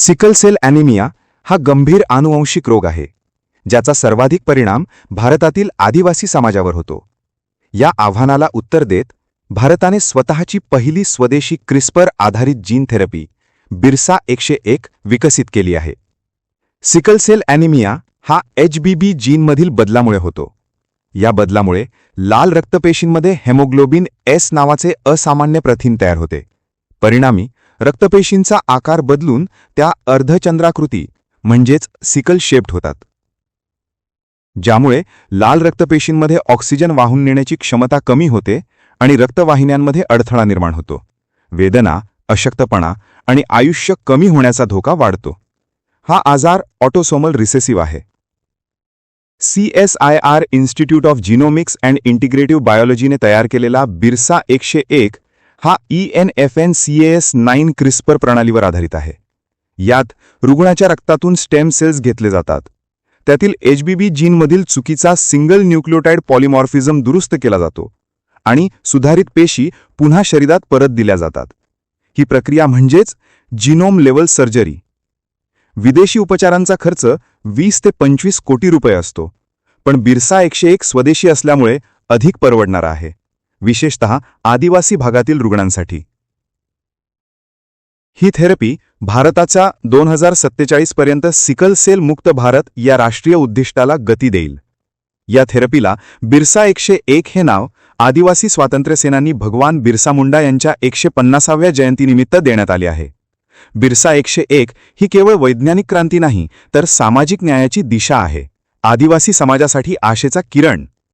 Sickle cell anaemia हा गंभीर आनुवंशिक रोग आहे ज्याचा सर्वाधिक परिणाम भारतातील आदिवासी समाजावर होतो. या आव्हानाला उत्तर देत भारताने स्वतःची पहिली स्वदेशी क्रिस्पर आधारित जीन थेरपी बिरसा एकशे एक विकसित केली आहे. सिकल सेल ॲनिमिया हा एच बी बी जीनमधील बदलामुळे होतो. या बदलामुळे लाल रक्तपेशींमध्ये हेमोग्लोबिन एस नावाचे असामान्य प्रथिन तयार होते. परिणामी रक्तपेशींचा आकार बदलून त्या अर्धचंद्राकृती म्हणजेच सिकल शेप्ड होतात. ज्यामुळे लाल रक्तपेशींमध्ये ऑक्सिजन वाहून नेण्याची क्षमता कमी होते आणि रक्तवाहिन्यांमध्ये अडथळा निर्माण होतो. वेदना अशक्तपणा आणि आयुष्य कमी होण्याचा धोका वाढतो. हा आजार ऑटोसोमल रिसेसिव्ह आहे. C S I R institute of genomics and integrative बायोलॉजीने तयार केलेला बिरसा एकशे एक हा E N F N C S nine CRISPR प्रणालीवर आधारित आहे. यात रुग्णाच्या रक्तातून स्टेम सेल्स घेतले जातात. त्यातील एच बी बी जीनमधील चुकीचा सिंगल न्यूक्लिओटाइड पॉलिमॉर्फिझम दुरुस्त केला जातो आणि सुधारित पेशी पुन्हा शरीरात परत दिल्या जातात. ही प्रक्रिया म्हणजेच जिनोम लेवल सर्जरी. विदेशी उपचारांचा खर्च वीस ते पंचवीस कोटी रुपये असतो पण बिरसा एकशे एक स्वदेशी असल्यामुळे अधिक परवडणारा आहे. विशेषतः आदिवासी भागातील रुग्णांसाठी. ही थेरपी भारताचा दोन हजार सत्तेचाळीस पर्यंत सिकल सेल मुक्त भारत या राष्ट्रीय उद्दिष्टाला गती देईल. या थेरपीला बिरसा एकशे एक हे नाव आदिवासी स्वातंत्र्यसेनानी भगवान बिरसा मुंडा यांच्या एकशे पन्नासाव्या जयंतीनिमित्त देण्यात आले आहे. बिरसा एकशे एक ही केवळ वैज्ञानिक क्रांती नाही तर सामाजिक न्यायाची दिशा आहे. आदिवासी समाजासाठी आशेचा किरण.